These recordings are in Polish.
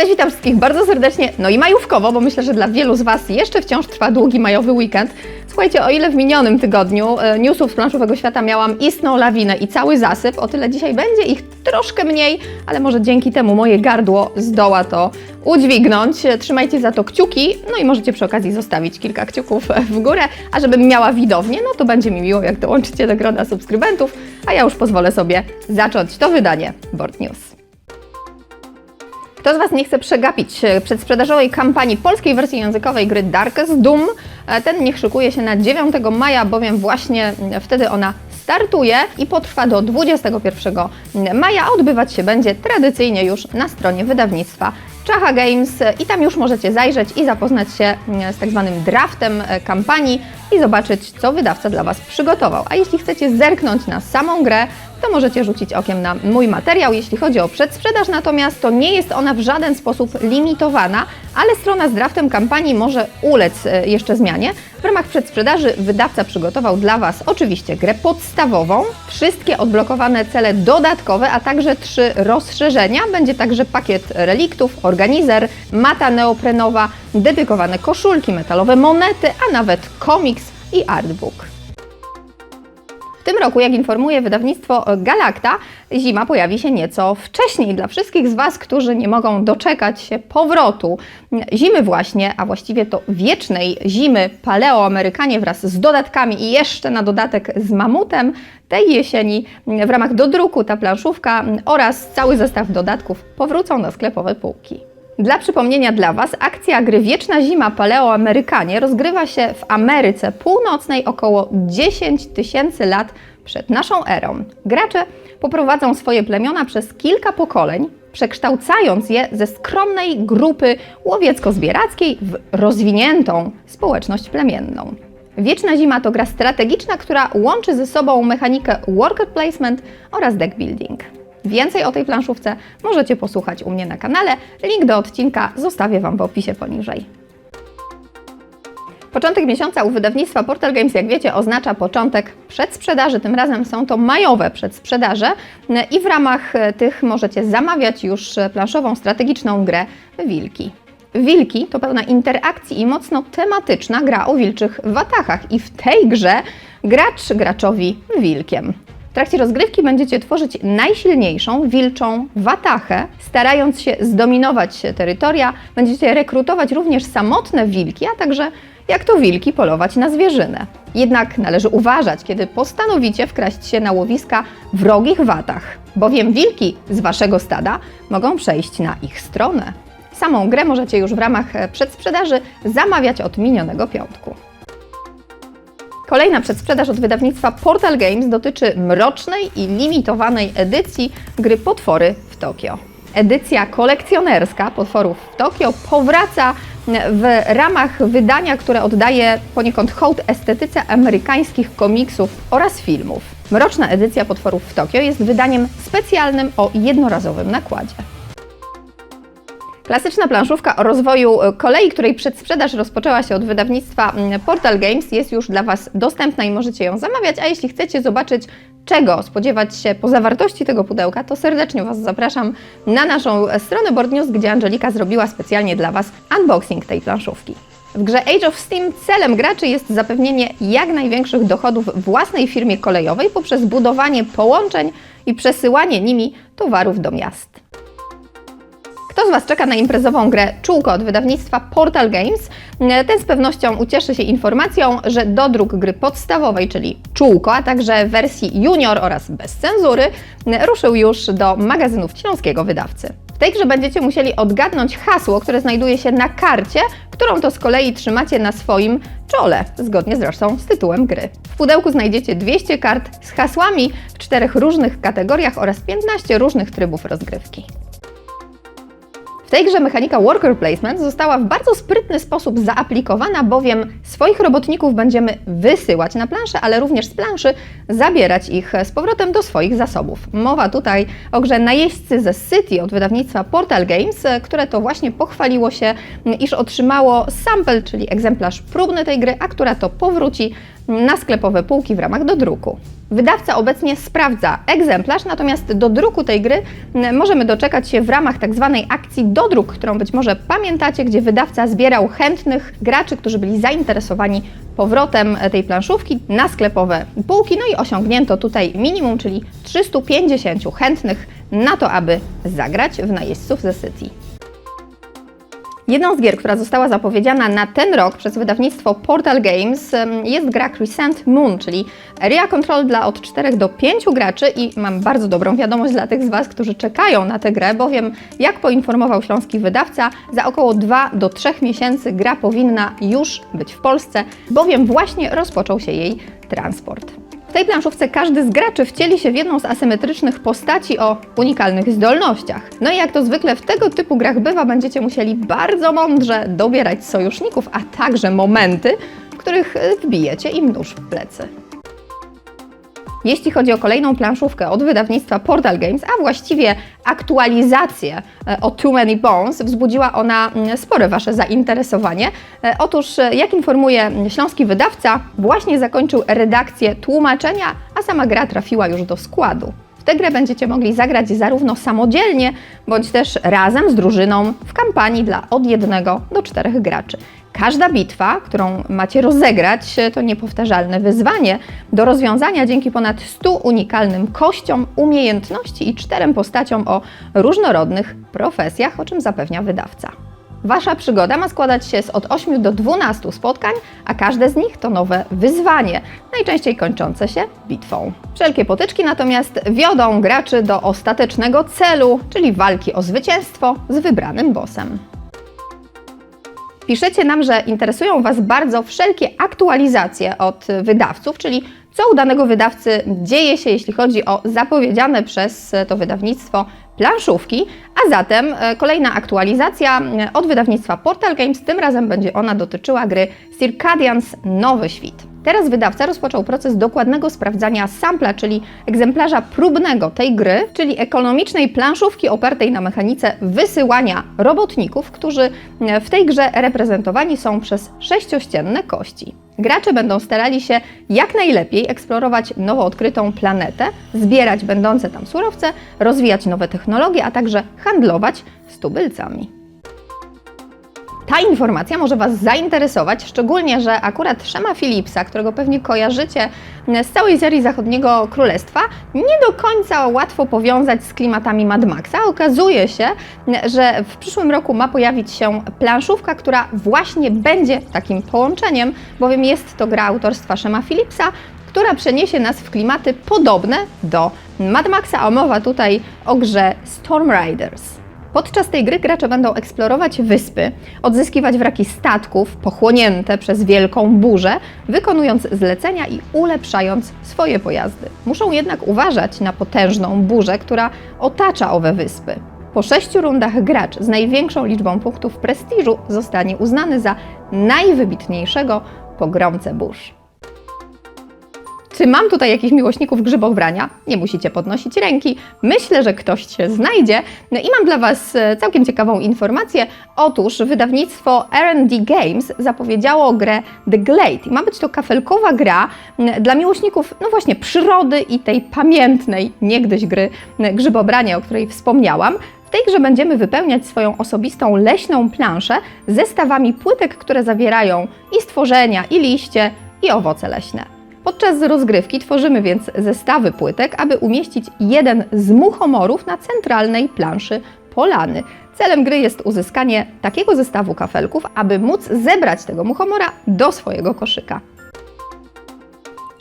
Cześć, witam wszystkich bardzo serdecznie, no i majówkowo, bo myślę, że dla wielu z Was jeszcze wciąż trwa długi majowy weekend. Słuchajcie, o ile w minionym tygodniu e, newsów z planszowego świata miałam istną lawinę i cały zasyp, o tyle dzisiaj będzie ich troszkę mniej, ale może dzięki temu moje gardło zdoła to udźwignąć. Trzymajcie za to kciuki, no i możecie przy okazji zostawić kilka kciuków w górę, a żebym miała widownię, no to będzie mi miło, jak dołączycie do grona subskrybentów, a ja już pozwolę sobie zacząć to wydanie Board News. Kto z Was nie chce przegapić e, przedsprzedażowej kampanii polskiej wersji językowej gry Darkest Doom, e, ten niech szykuje się na 9 maja, bowiem właśnie wtedy ona startuje i potrwa do 21 maja, a odbywać się będzie tradycyjnie już na stronie wydawnictwa Czacha Games. I tam już możecie zajrzeć i zapoznać się z tak zwanym draftem e, kampanii i zobaczyć, co wydawca dla Was przygotował. A jeśli chcecie zerknąć na samą grę, to możecie rzucić okiem na mój materiał. Jeśli chodzi o przedsprzedaż natomiast, to nie jest ona w żaden sposób limitowana, ale strona z draftem kampanii może ulec e, jeszcze zmianie. W ramach przedsprzedaży wydawca przygotował dla Was oczywiście grę podstawową, wszystkie odblokowane cele dodatkowe, a także trzy rozszerzenia. Będzie także pakiet reliktów, organizer, mata neoprenowa, dedykowane koszulki, metalowe monety, a nawet komiks i artbook. W tym roku, jak informuje wydawnictwo Galacta, zima pojawi się nieco wcześniej dla wszystkich z Was, którzy nie mogą doczekać się powrotu zimy właśnie, a właściwie to wiecznej zimy paleoamerykanie wraz z dodatkami i jeszcze na dodatek z mamutem tej jesieni w ramach dodruku ta planszówka oraz cały zestaw dodatków powrócą na sklepowe półki. Dla przypomnienia dla Was, akcja gry Wieczna Zima Paleoamerykanie rozgrywa się w Ameryce Północnej około 10 tysięcy lat przed naszą erą. Gracze poprowadzą swoje plemiona przez kilka pokoleń, przekształcając je ze skromnej grupy łowiecko-zbierackiej w rozwiniętą społeczność plemienną. Wieczna Zima to gra strategiczna, która łączy ze sobą mechanikę worker placement oraz deck building. Więcej o tej planszówce możecie posłuchać u mnie na kanale. Link do odcinka zostawię Wam w opisie poniżej. Początek miesiąca u wydawnictwa Portal Games, jak wiecie, oznacza początek przedsprzedaży. Tym razem są to majowe przedsprzedaże i w ramach tych możecie zamawiać już planszową strategiczną grę Wilki. Wilki to pełna interakcji i mocno tematyczna gra o wilczych watachach i w tej grze gracz graczowi wilkiem. W trakcie rozgrywki będziecie tworzyć najsilniejszą wilczą watachę, starając się zdominować terytoria. Będziecie rekrutować również samotne wilki, a także jak to wilki polować na zwierzynę. Jednak należy uważać, kiedy postanowicie wkraść się na łowiska wrogich watach, bowiem wilki z waszego stada mogą przejść na ich stronę. Samą grę możecie już w ramach przedsprzedaży zamawiać od minionego piątku. Kolejna przedsprzedaż od wydawnictwa Portal Games dotyczy mrocznej i limitowanej edycji gry Potwory w Tokio. Edycja kolekcjonerska Potworów w Tokio powraca w ramach wydania, które oddaje poniekąd hołd estetyce amerykańskich komiksów oraz filmów. Mroczna edycja Potworów w Tokio jest wydaniem specjalnym o jednorazowym nakładzie. Klasyczna planszówka o rozwoju kolei, której przedsprzedaż rozpoczęła się od wydawnictwa Portal Games, jest już dla Was dostępna i możecie ją zamawiać, a jeśli chcecie zobaczyć, czego spodziewać się po zawartości tego pudełka, to serdecznie Was zapraszam na naszą stronę Board News, gdzie Angelika zrobiła specjalnie dla Was unboxing tej planszówki. W grze Age of Steam celem graczy jest zapewnienie jak największych dochodów własnej firmie kolejowej poprzez budowanie połączeń i przesyłanie nimi towarów do miast. Kto z Was czeka na imprezową grę Czółko od wydawnictwa Portal Games? Ten z pewnością ucieszy się informacją, że dodruk gry podstawowej, czyli Czółko, a także wersji junior oraz bez cenzury, ruszył już do magazynów śląskiego wydawcy. W tej grze będziecie musieli odgadnąć hasło, które znajduje się na karcie, którą to z kolei trzymacie na swoim czole, zgodnie zresztą z tytułem gry. W pudełku znajdziecie 200 kart z hasłami w czterech różnych kategoriach oraz 15 różnych trybów rozgrywki. W tej grze mechanika worker placement została w bardzo sprytny sposób zaaplikowana, bowiem swoich robotników będziemy wysyłać na planszę, ale również z planszy zabierać ich z powrotem do swoich zasobów. Mowa tutaj o grze Najeźdźcy ze City od wydawnictwa Portal Games, które to właśnie pochwaliło się, iż otrzymało sample, czyli egzemplarz próbny tej gry, a która to powróci na sklepowe półki w ramach dodruku. Wydawca obecnie sprawdza egzemplarz, natomiast do druku tej gry możemy doczekać się w ramach tak zwanej akcji Dodruk, którą być może pamiętacie, gdzie wydawca zbierał chętnych graczy, którzy byli zainteresowani powrotem tej planszówki na sklepowe półki. No i osiągnięto tutaj minimum, czyli 350 chętnych na to, aby zagrać w najeźdźców ze City. Jedną z gier, która została zapowiedziana na ten rok przez wydawnictwo Portal Games jest gra Crescent Moon, czyli area control dla od 4 do 5 graczy i mam bardzo dobrą wiadomość dla tych z Was, którzy czekają na tę grę, bowiem jak poinformował śląski wydawca, za około 2 do 3 miesięcy gra powinna już być w Polsce, bowiem właśnie rozpoczął się jej transport. W tej planszówce każdy z graczy wcieli się w jedną z asymetrycznych postaci o unikalnych zdolnościach. No i jak to zwykle w tego typu grach bywa, będziecie musieli bardzo mądrze dobierać sojuszników, a także momenty, w których y, wbijecie im nóż w plecy. Jeśli chodzi o kolejną planszówkę od wydawnictwa Portal Games, a właściwie aktualizację e, o Too Many Bones, wzbudziła ona mm, spore Wasze zainteresowanie. E, Otóż, e, jak informuje śląski wydawca, właśnie zakończył redakcję tłumaczenia, a sama gra trafiła już do składu. W tę grę będziecie mogli zagrać zarówno samodzielnie, bądź też razem z drużyną w kampanii dla od jednego do czterech graczy. Każda bitwa, którą macie rozegrać, to niepowtarzalne wyzwanie do rozwiązania dzięki ponad 100 unikalnym kościom, umiejętności i czterem postaciom o różnorodnych profesjach, o czym zapewnia wydawca. Wasza przygoda ma składać się z od 8 do 12 spotkań, a każde z nich to nowe wyzwanie, najczęściej kończące się bitwą. Wszelkie potyczki natomiast wiodą graczy do ostatecznego celu, czyli walki o zwycięstwo z wybranym bossem. Piszecie nam, że interesują Was bardzo wszelkie aktualizacje od wydawców, czyli co u danego wydawcy dzieje się, jeśli chodzi o zapowiedziane przez to wydawnictwo planszówki. A zatem e, kolejna aktualizacja e, od wydawnictwa Portal Games, tym razem będzie ona dotyczyła gry Circadians Nowy Świt. Teraz wydawca rozpoczął proces dokładnego sprawdzania sampla, czyli egzemplarza próbnego tej gry, czyli ekonomicznej planszówki opartej na mechanice wysyłania robotników, którzy e, w tej grze reprezentowani są przez sześciościenne kości. Gracze będą starali się jak najlepiej eksplorować nowo odkrytą planetę, zbierać będące tam surowce, rozwijać nowe technologie, a także handlować z tubylcami. Ta informacja może Was zainteresować, szczególnie, że akurat Szema Philipsa, którego pewnie kojarzycie z całej serii Zachodniego Królestwa, nie do końca łatwo powiązać z klimatami Mad Maxa. Okazuje się, że w przyszłym roku ma pojawić się planszówka, która właśnie będzie takim połączeniem, bowiem jest to gra autorstwa Szema Philipsa, która przeniesie nas w klimaty podobne do Mad Maxa, a mowa tutaj o grze Storm Riders. Podczas tej gry gracze będą eksplorować wyspy, odzyskiwać wraki statków pochłonięte przez wielką burzę, wykonując zlecenia i ulepszając swoje pojazdy. Muszą jednak uważać na potężną burzę, która otacza owe wyspy. Po sześciu rundach gracz z największą liczbą punktów prestiżu zostanie uznany za najwybitniejszego pogromcę burz. Czy mam tutaj jakichś miłośników grzybobrania? Nie musicie podnosić ręki. Myślę, że ktoś się znajdzie. No i mam dla Was e, całkiem ciekawą informację. Otóż wydawnictwo R&D Games zapowiedziało grę The Glade. Ma być to kafelkowa gra dla miłośników, no właśnie, przyrody i tej pamiętnej niegdyś gry grzybobrania, o której wspomniałam. W tej grze będziemy wypełniać swoją osobistą leśną planszę zestawami płytek, które zawierają i stworzenia, i liście, i owoce leśne. Podczas rozgrywki tworzymy więc zestawy płytek, aby umieścić jeden z muchomorów na centralnej planszy polany. Celem gry jest uzyskanie takiego zestawu kafelków, aby móc zebrać tego muchomora do swojego koszyka.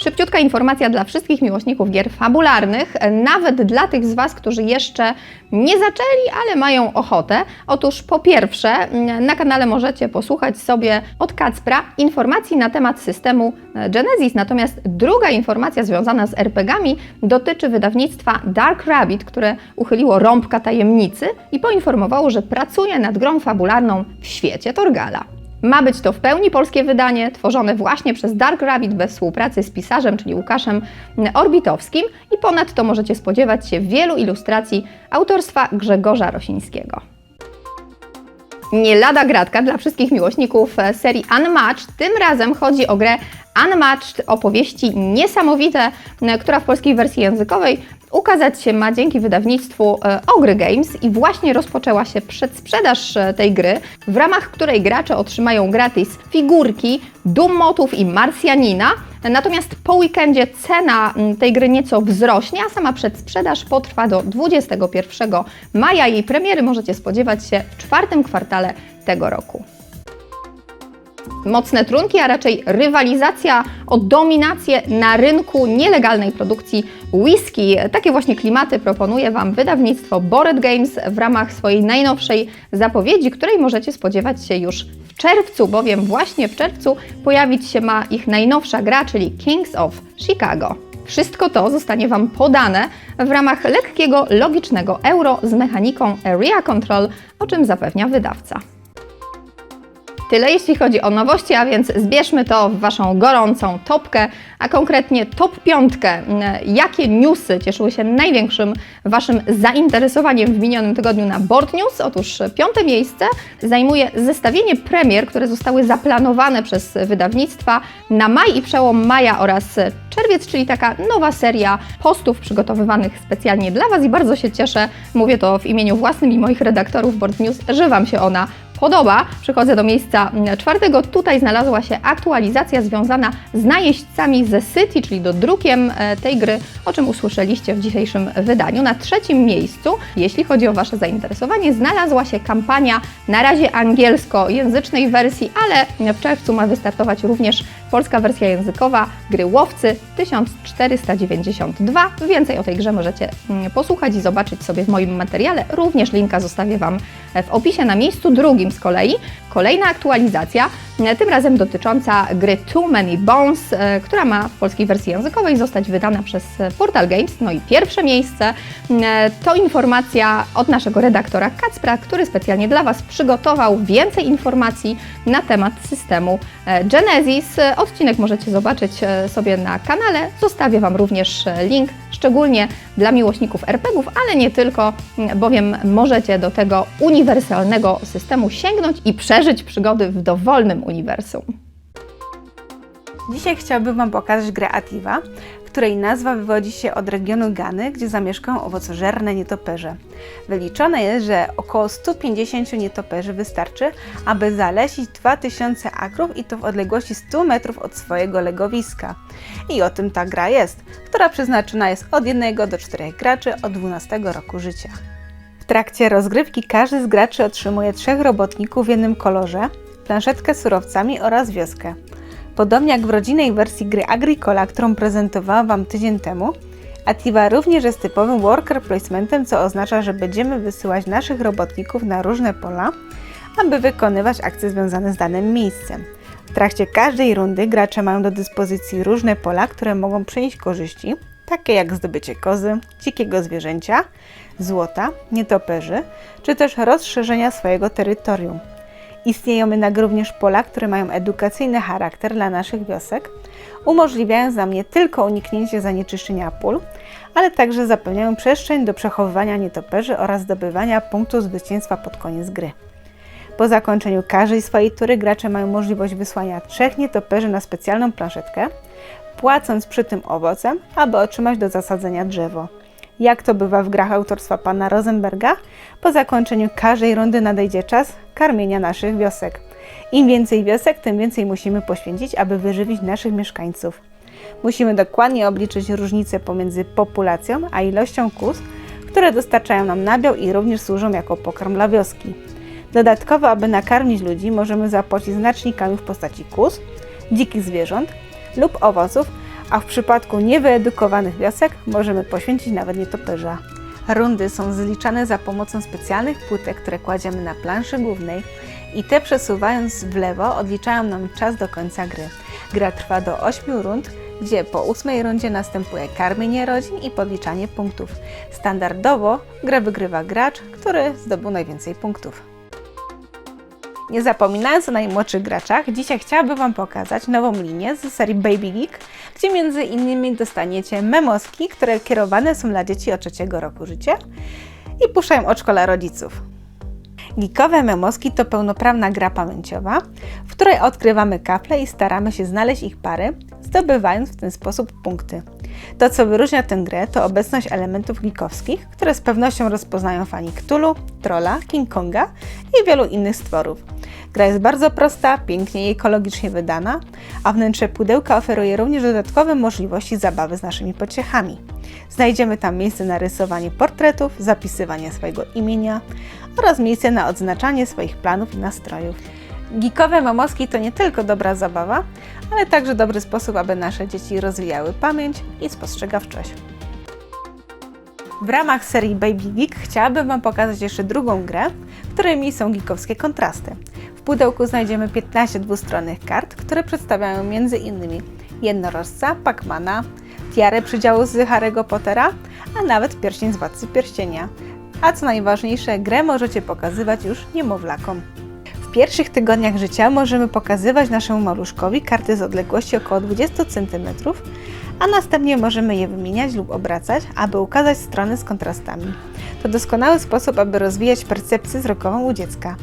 Szybciutka informacja dla wszystkich miłośników gier fabularnych, nawet dla tych z Was, którzy jeszcze nie zaczęli, ale mają ochotę. Otóż po pierwsze, na kanale możecie posłuchać sobie od Kacpra informacji na temat systemu Genesis, natomiast druga informacja związana z RPGami dotyczy wydawnictwa Dark Rabbit, które uchyliło rąbka tajemnicy i poinformowało, że pracuje nad grą fabularną w świecie Torgala. Ma być to w pełni polskie wydanie, tworzone właśnie przez Dark Rabbit bez współpracy z pisarzem, czyli Łukaszem Orbitowskim i ponadto możecie spodziewać się wielu ilustracji autorstwa Grzegorza Rosińskiego. Nie lada gratka dla wszystkich miłośników e, serii Unmatched. Tym razem chodzi o grę Unmatched, opowieści niesamowite, która w polskiej wersji językowej ukazać się ma dzięki wydawnictwu e, Ogry Games i właśnie rozpoczęła się przedsprzedaż e, tej gry, w ramach której gracze otrzymają gratis figurki, Dummotów i Marsjanina. Natomiast po weekendzie cena tej gry nieco wzrośnie, a sama przedsprzedaż potrwa do 21 maja. Jej premiery możecie spodziewać się w czwartym kwartale tego roku mocne trunki, a raczej rywalizacja o dominację na rynku nielegalnej produkcji whisky. Takie właśnie klimaty proponuje Wam wydawnictwo Bored Games w ramach swojej najnowszej zapowiedzi, której możecie spodziewać się już w czerwcu, bowiem właśnie w czerwcu pojawić się ma ich najnowsza gra, czyli Kings of Chicago. Wszystko to zostanie Wam podane w ramach lekkiego, logicznego euro z mechaniką Area Control, o czym zapewnia wydawca. Tyle jeśli chodzi o nowości, a więc zbierzmy to w Waszą gorącą topkę, a konkretnie top piątkę. Jakie newsy cieszyły się największym Waszym zainteresowaniem w minionym tygodniu na Board News? Otóż piąte miejsce zajmuje zestawienie premier, które zostały zaplanowane przez wydawnictwa na maj i przełom maja oraz czerwiec, czyli taka nowa seria postów przygotowywanych specjalnie dla Was i bardzo się cieszę, mówię to w imieniu własnym i moich redaktorów Board News, że Wam się ona podoba. Przechodzę do miejsca mm, czwartego. Tutaj znalazła się aktualizacja związana z najeźdźcami ze City, czyli do drukiem e, tej gry, o czym usłyszeliście w dzisiejszym wydaniu. Na trzecim miejscu, jeśli chodzi o Wasze zainteresowanie, znalazła się kampania na razie angielskojęzycznej wersji, ale w czerwcu ma wystartować również polska wersja językowa gry Łowcy 1492. Więcej o tej grze możecie mm, posłuchać i zobaczyć sobie w moim materiale. Również linka zostawię Wam w opisie na miejscu drugim z kolei kolejna aktualizacja, e, tym razem dotycząca gry Too Many Bones, e, która ma w polskiej wersji językowej zostać wydana przez Portal Games. No i pierwsze miejsce e, to informacja od naszego redaktora Kacpra, który specjalnie dla Was przygotował więcej informacji na temat systemu Genesis. Odcinek możecie zobaczyć sobie na kanale. Zostawię Wam również link szczególnie dla miłośników RPGów, ale nie tylko, bowiem możecie do tego uniwersalnego systemu sięgnąć i przeżyć przygody w dowolnym uniwersum. Dzisiaj chciałabym Wam pokazać grę Ativa, której nazwa wywodzi się od regionu Gany, gdzie zamieszkają owocożerne nietoperze. Wyliczone jest, że około 150 nietoperzy wystarczy, aby zalesić 2000 akrów i to w odległości 100 metrów od swojego legowiska. I o tym ta gra jest, która przeznaczona jest od 1 do 4 graczy od 12 roku życia. Trakcie rozgrywki każdy z graczy otrzymuje trzech robotników w jednym kolorze, planszetkę z surowcami oraz wioskę. Podobnie jak w rodzinnej wersji gry Agricola, którą prezentowałam Wam tydzień temu, Ativa również jest typowym worker placementem, co oznacza, że będziemy wysyłać naszych robotników na różne pola, aby wykonywać akcje związane z danym miejscem. W trakcie każdej rundy gracze mają do dyspozycji różne pola, które mogą przynieść korzyści, takie jak zdobycie kozy, dzikiego zwierzęcia, złota, nietoperzy, czy też rozszerzenia swojego terytorium. Istnieją jednak również pola, które mają edukacyjny charakter dla naszych wiosek, umożliwiając nam nie tylko uniknięcie zanieczyszczenia pól, ale także zapewniają przestrzeń do przechowywania nietoperzy oraz zdobywania punktów zwycięstwa pod koniec gry. Po zakończeniu każdej swojej tury gracze mają możliwość wysłania trzech nietoperzy na specjalną planszetkę, płacąc przy tym owocem, aby otrzymać do zasadzenia drzewo. Jak to bywa w grach autorstwa pana Rosenberga, po zakończeniu każdej rundy nadejdzie czas karmienia naszych wiosek. Im więcej wiosek, tym więcej musimy poświęcić, aby wyżywić naszych mieszkańców. Musimy dokładnie obliczyć różnicę pomiędzy populacją a ilością kus, które dostarczają nam nabiał i również służą jako pokarm dla wioski. Dodatkowo, aby nakarmić ludzi, możemy zapłacić znacznikami w postaci kus, dzikich zwierząt lub owoców, a w przypadku niewyedukowanych wiosek możemy poświęcić nawet nietoperza. Rundy są zliczane za pomocą specjalnych płytek, które kładziemy na planszy głównej i te przesuwając w lewo odliczają nam czas do końca gry. Gra trwa do 8 rund, gdzie po ósmej rundzie następuje karmienie rodzin i podliczanie punktów. Standardowo grę wygrywa gracz, który zdobył najwięcej punktów. Nie zapominając o najmłodszych graczach, dzisiaj chciałabym Wam pokazać nową linię z serii Baby Geek, gdzie między innymi dostaniecie memoski, które kierowane są dla dzieci od trzeciego roku życia i puszczają oczko dla rodziców. Geekowe memoski to pełnoprawna gra pamięciowa, w której odkrywamy kafle i staramy się znaleźć ich pary, zdobywając w ten sposób punkty. To, co wyróżnia tę grę, to obecność elementów geekowskich, które z pewnością rozpoznają fani Cthulhu, Trolla, King Konga i wielu innych stworów. Gra jest bardzo prosta, pięknie i ekologicznie wydana, a wnętrze pudełka oferuje również dodatkowe możliwości zabawy z naszymi pociechami. Znajdziemy tam miejsce na rysowanie portretów, zapisywanie swojego imienia oraz miejsce na odznaczanie swoich planów i nastrojów. Geekowe mamoski to nie tylko dobra zabawa, ale także dobry sposób, aby nasze dzieci rozwijały pamięć i spostrzegawczość. W ramach serii Baby Geek chciałabym Wam pokazać jeszcze drugą grę, w której są geekowskie kontrasty. W pudełku znajdziemy 15 dwustronnych kart, które przedstawiają m.in. jednorożca, Pacmana, tiarę przydziału z Harry'ego Pottera, a nawet pierścień z Władcy Pierścienia. A co najważniejsze, grę możecie pokazywać już niemowlakom. W pierwszych tygodniach życia możemy pokazywać naszemu maluszkowi karty z odległości około 20 cm, a następnie możemy je wymieniać lub obracać, aby ukazać strony z kontrastami. To doskonały sposób, aby rozwijać percepcję wzrokową u dziecka.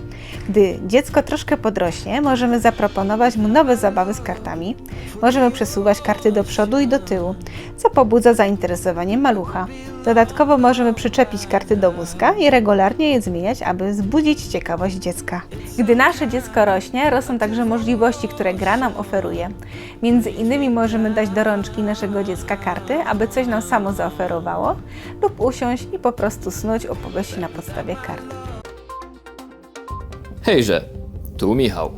Gdy dziecko troszkę podrośnie, możemy zaproponować mu nowe zabawy z kartami. Możemy przesuwać karty do przodu i do tyłu, co pobudza zainteresowanie malucha. Dodatkowo możemy przyczepić karty do wózka i regularnie je zmieniać, aby wzbudzić ciekawość dziecka. Gdy nasze dziecko rośnie, rosną także możliwości, które gra nam oferuje. Między innymi możemy dać do rączki naszego dziecka karty, aby coś nam samo zaoferowało, lub usiąść i po prostu snuć opowieści na podstawie kart. Hejże, tu Michał.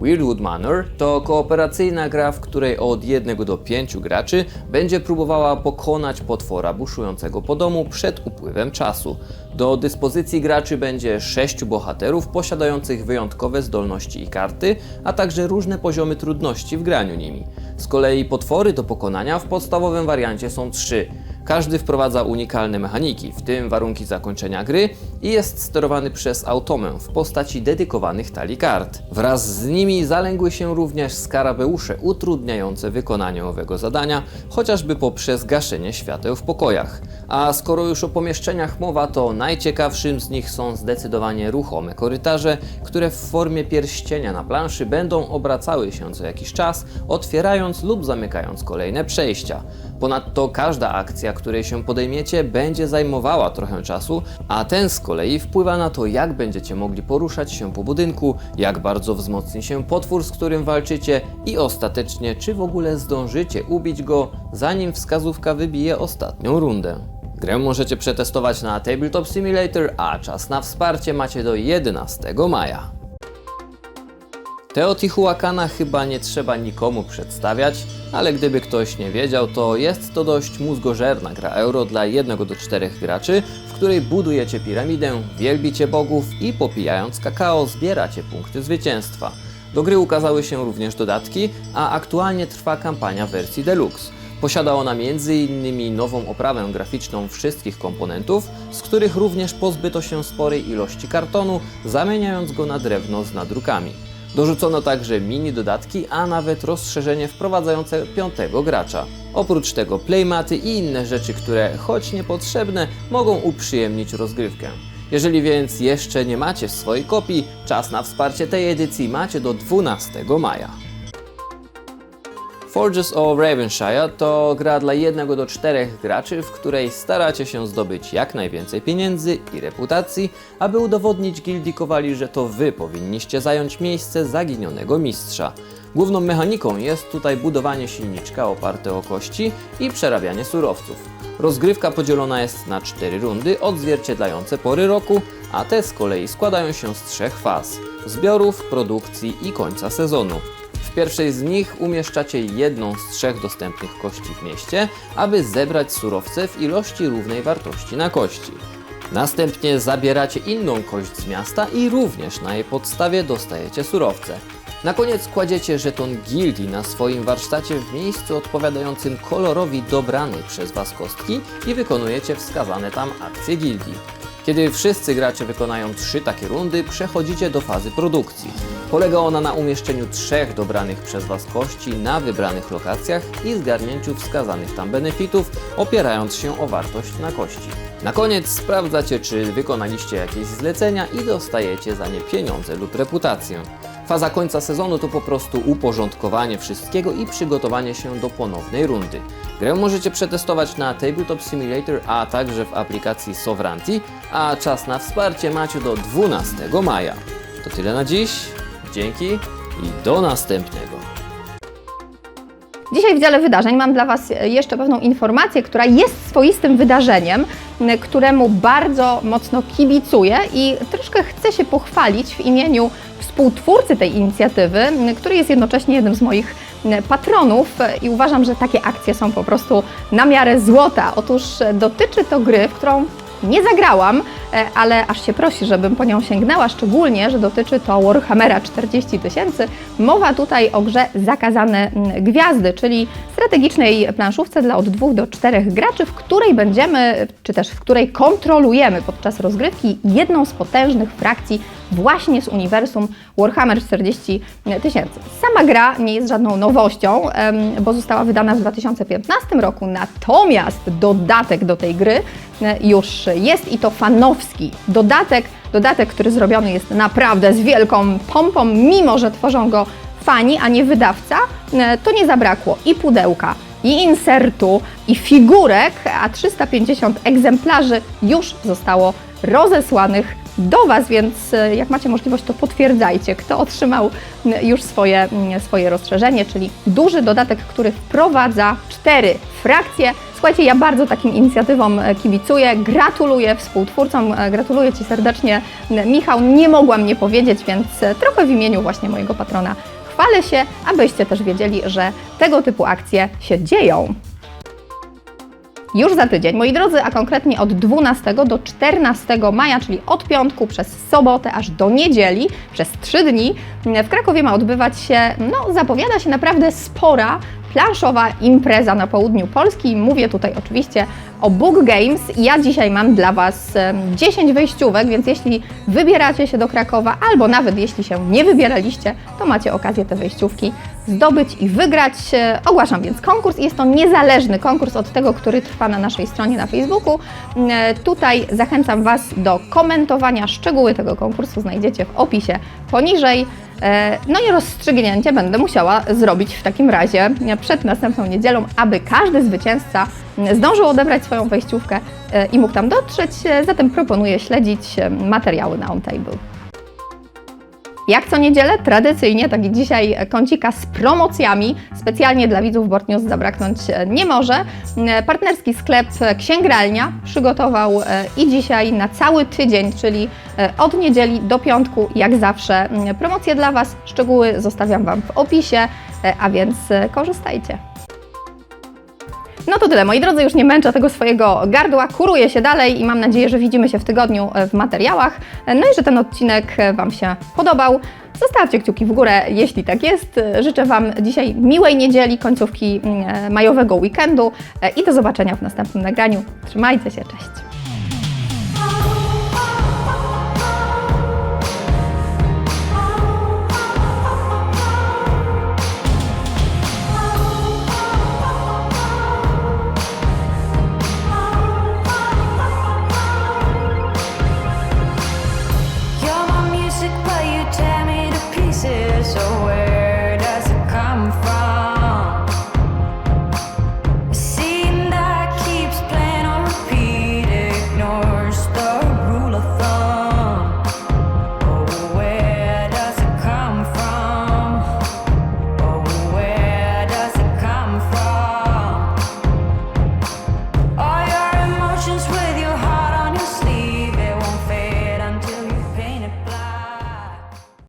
Weirdwood Manor to kooperacyjna gra, w której od 1 do 5 graczy będzie próbowała pokonać potwora buszującego po domu przed upływem czasu. Do dyspozycji graczy będzie 6 bohaterów posiadających wyjątkowe zdolności i karty, a także różne poziomy trudności w graniu nimi. Z kolei potwory do pokonania w podstawowym wariancie są 3. Każdy wprowadza unikalne mechaniki, w tym warunki zakończenia gry i jest sterowany przez automę w postaci dedykowanych talii kart. Wraz z nimi zalęgły się również skarabeusze utrudniające wykonanie owego zadania, chociażby poprzez gaszenie świateł w pokojach. A skoro już o pomieszczeniach mowa, to najciekawszym z nich są zdecydowanie ruchome korytarze, które w formie pierścienia na planszy będą obracały się co jakiś czas, otwierając lub zamykając kolejne przejścia. Ponadto każda akcja, której się podejmiecie, będzie zajmowała trochę czasu, a ten z kolei wpływa na to, jak będziecie mogli poruszać się po budynku, jak bardzo wzmocni się potwór, z którym walczycie i ostatecznie, czy w ogóle zdążycie ubić go, zanim wskazówka wybije ostatnią rundę. Grę możecie przetestować na Tabletop Simulator, a czas na wsparcie macie do 11 maja. Teotihuacana chyba nie trzeba nikomu przedstawiać, ale gdyby ktoś nie wiedział, to jest to dość mózgożerna gra euro dla 1 do 4 graczy, w której budujecie piramidę, wielbicie bogów i popijając kakao zbieracie punkty zwycięstwa. Do gry ukazały się również dodatki, a aktualnie trwa kampania wersji deluxe. Posiada ona m.in. nową oprawę graficzną wszystkich komponentów, z których również pozbyto się sporej ilości kartonu, zamieniając go na drewno z nadrukami. Dorzucono także mini dodatki, a nawet rozszerzenie wprowadzające piątego gracza. Oprócz tego playmaty i inne rzeczy, które choć niepotrzebne, mogą uprzyjemnić rozgrywkę. Jeżeli więc jeszcze nie macie swojej kopii, czas na wsparcie tej edycji macie do 12 maja. Forges of Ravenshire to gra dla 1 do 4 graczy, w której staracie się zdobyć jak najwięcej pieniędzy i reputacji, aby udowodnić gildii kowali, że to wy powinniście zająć miejsce zaginionego mistrza. Główną mechaniką jest tutaj budowanie silniczka oparte o kości i przerabianie surowców. Rozgrywka podzielona jest na 4 rundy odzwierciedlające pory roku, a te z kolei składają się z trzech faz: zbiorów, produkcji i końca sezonu. Pierwszej z nich umieszczacie jedną z trzech dostępnych kości w mieście, aby zebrać surowce w ilości równej wartości na kości. Następnie zabieracie inną kość z miasta i również na jej podstawie dostajecie surowce. Na koniec kładziecie żeton gildii na swoim warsztacie w miejscu odpowiadającym kolorowi dobranej przez Was kostki i wykonujecie wskazane tam akcje gildii. Kiedy wszyscy gracze wykonają trzy takie rundy, przechodzicie do fazy produkcji. Polega ona na umieszczeniu trzech dobranych przez Was kości na wybranych lokacjach i zgarnięciu wskazanych tam benefitów, opierając się o wartość na kości. Na koniec sprawdzacie, czy wykonaliście jakieś zlecenia i dostajecie za nie pieniądze lub reputację. Faza końca sezonu to po prostu uporządkowanie wszystkiego i przygotowanie się do ponownej rundy. Grę możecie przetestować na Tabletop Simulator, a także w aplikacji Sovranty, a czas na wsparcie macie do 12 maja. To tyle na dziś, dzięki i do następnego. Dzisiaj w dziale wydarzeń mam dla Was jeszcze pewną informację, która jest swoistym wydarzeniem, któremu bardzo mocno kibicuję i troszkę chcę się pochwalić w imieniu współtwórcy tej inicjatywy, który jest jednocześnie jednym z moich patronów i uważam, że takie akcje są po prostu na miarę złota. Otóż dotyczy to gry, w którą nie zagrałam, e, ale aż się prosi, żebym po nią sięgnęła, szczególnie, że dotyczy to Warhammera 40 tysięcy. Mowa tutaj o grze Zakazane Gwiazdy, czyli strategicznej planszówce dla od 2 do 4 graczy, w której będziemy, czy też w której kontrolujemy podczas rozgrywki jedną z potężnych frakcji właśnie z uniwersum Warhammer 40 tysięcy. Sama gra nie jest żadną nowością, bo została wydana w 2015 roku, natomiast dodatek do tej gry e, już jest i to fanowski dodatek, dodatek, który zrobiony jest naprawdę z wielką pompą, mimo że tworzą go fani, a nie wydawca, e, to nie zabrakło i pudełka, i insertu, i figurek, a 350 egzemplarzy już zostało rozesłanych do Was, więc e, jak macie możliwość, to potwierdzajcie, kto otrzymał już swoje, swoje rozszerzenie, czyli duży dodatek, który wprowadza cztery frakcje. Słuchajcie, ja bardzo takim inicjatywom e, kibicuję, gratuluję współtwórcom, e, gratuluję Ci serdecznie, Michał. Nie mogłam nie powiedzieć, więc trochę w imieniu właśnie mojego patrona chwalę się, abyście też wiedzieli, że tego typu akcje się dzieją. Już za tydzień, moi drodzy, a konkretnie od 12 do 14 maja, czyli od piątku przez sobotę aż do niedzieli, przez 3 dni, w Krakowie ma odbywać się, no zapowiada się naprawdę spora planszowa impreza na południu Polski. Mówię tutaj oczywiście o Book Games. Ja dzisiaj mam dla Was em, 10 wejściówek, więc jeśli wybieracie się do Krakowa, albo nawet jeśli się nie wybieraliście, to macie okazję te wejściówki zdobyć i wygrać. E, Ogłaszam więc konkurs. Jest to niezależny konkurs od tego, który trwa na naszej stronie na Facebooku. E, Tutaj zachęcam Was do komentowania. Szczegóły tego konkursu znajdziecie w opisie poniżej. E, No i rozstrzygnięcie będę musiała zrobić w takim razie przed następną niedzielą, aby każdy zwycięzca zdążył odebrać swoją wejściówkę e, i mógł tam dotrzeć. E, Zatem proponuję śledzić materiały na OnTable. Jak co niedzielę, tradycyjnie, tak i dzisiaj, kącika z promocjami. Specjalnie dla widzów Board News zabraknąć e, nie może. E, Partnerski sklep e, Księgralnia przygotował e, i dzisiaj na cały tydzień, czyli e, od niedzieli do piątku, jak zawsze, promocje dla Was. Szczegóły zostawiam Wam w opisie, e, a więc e, korzystajcie. No to tyle, moi drodzy, już nie męczę tego swojego gardła, kuruję się dalej i mam nadzieję, że widzimy się w tygodniu e, w materiałach. E, No i że ten odcinek e, Wam się podobał. Zostawcie kciuki w górę, jeśli tak jest. Życzę Wam dzisiaj miłej niedzieli, końcówki mm, majowego weekendu i do zobaczenia w następnym nagraniu. Trzymajcie się, cześć!